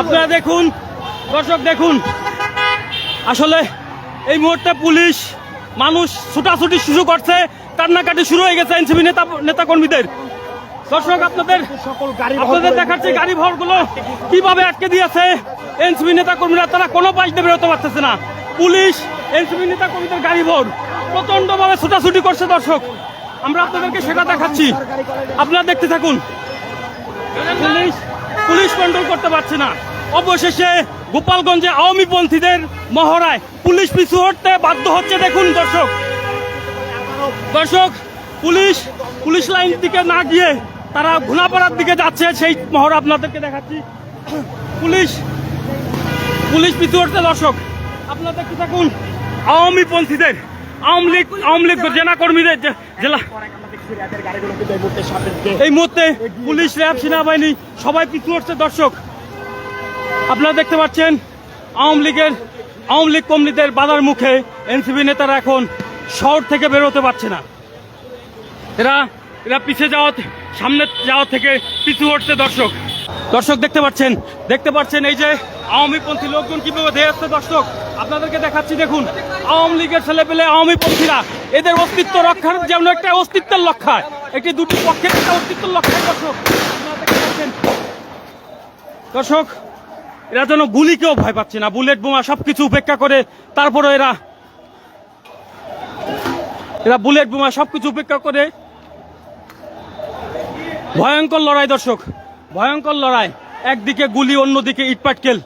আপনারা দেখুন, দর্শক দেখুন। আসলে এই মুহূর্তে পুলিশ মানুষ ছুটাছুটি শুরু করছে, কান্নাকাটি শুরু হয়ে গেছে এনসিবি নেতা নেতা কর্মীদের দর্শক, আপনাদের আপনাদের দেখাচ্ছে গাড়ি ভরগুলো কীভাবে আটকে দিয়েছে। এনসিবি নেতা কর্মীরা তারা কোনো পাশ দিয়ে বেরোতে পারতেছে না। পুলিশ এনসিবি নেতা কর্মীদের গাড়ি ভর। প্রচণ্ড ভাবে ছুটাছুটি করছে দর্শক। আমরা আপনাদেরকে সেটা দেখাচ্ছি। আপনারা দেখতে থাকুন। পুলিশ পুলিশ কন্ট্রোল করতে পারছে না। অবশেষে গোপালগঞ্জে আওয়ামী পন্থীদের মহড়ায় পুলিশ পিছু হটতে বাধ্য হচ্ছে দেখুন দর্শক। দর্শক, পুলিশ পুলিশ লাইন দিকে না গিয়ে তারা ঘুনাপাড়ার দিকে যাচ্ছে, সেই মহড়া আপনাদেরকে দেখাচ্ছি। পুলিশ পুলিশ পিছু হটছে দর্শক আপনারা দেখতে থাকুন আওয়ামী পন্থীদের লীগ লীগ কর্মীদের জেলা। এই মুহূর্তে পুলিশ সেনাবাহিনী সবাই পিছু হচ্ছে দর্শক। আপনারা দেখতে পাচ্ছেন, আওয়ামী লীগের, আওয়ামী লীগ কর্মীদের বাধার মুখে এনসিপি নেতারা এখন শহর থেকে বেরোতে পারছে না। এরা এরা পিছিয়ে যাওয়া, সামনে যাওয়া থেকে পিছু হটছে, দর্শক। দর্শক, দেখতে পাচ্ছেন দেখতে পাচ্ছেন এই যে আওয়ামী পন্থী লোকজন কীভাবে ধেয়ে দর্শক। আপনাদেরকে দেখাচ্ছি, দেখুন। আওয়ামী লীগের ছেলে পেলে আওয়ামী পন্থীরা। এদের অস্তিত্ব রক্ষার যেমন একটা অস্তিত্বের লক্ষ্যায় একটি দুটি পক্ষের একটা অস্তিত্বের লক্ষ্যায় দর্শক দর্শক, এরা যেন গুলিকেও ভয় পাচ্ছে না, বুলেট বোমা সবকিছু উপেক্ষা করে তারপরে এরা এরা বুলেট বোমা সবকিছু উপেক্ষা করে। ভয়ঙ্কর লড়াই, দর্শক, ভয়ঙ্কর লড়াই। একদিকে গুলি, অন্যদিকে ইটপাটকেল।